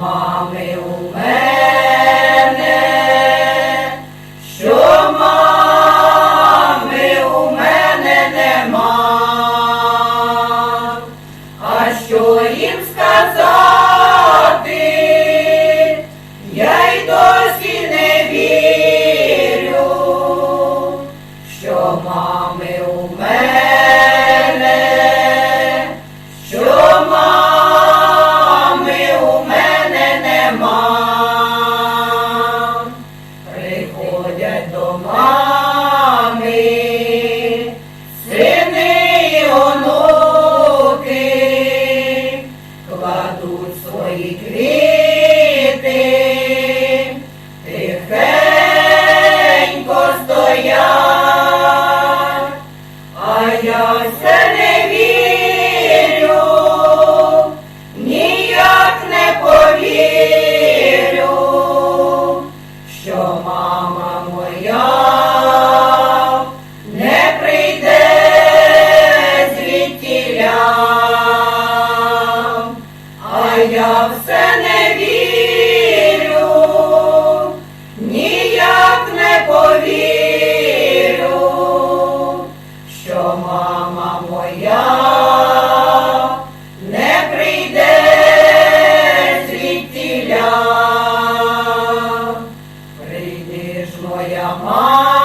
мами у мене, що мами у мене нема, а що їм сказати, я й досі не вірю, що мами Holy все не вірю, ніяк не повірю, що мама моя не прийде звідтіля. Прийди ж моя мамо,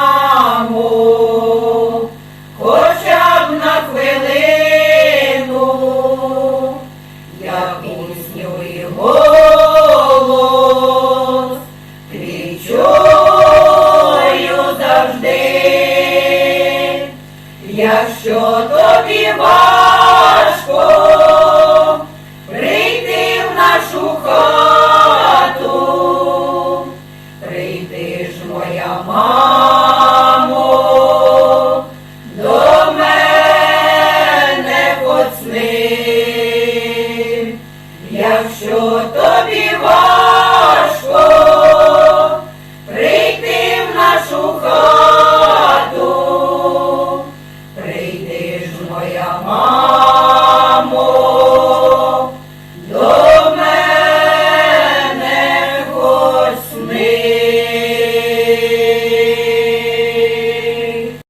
Якщо тобі важко прийти в нашу хату, хату, прийди ж моя мамо.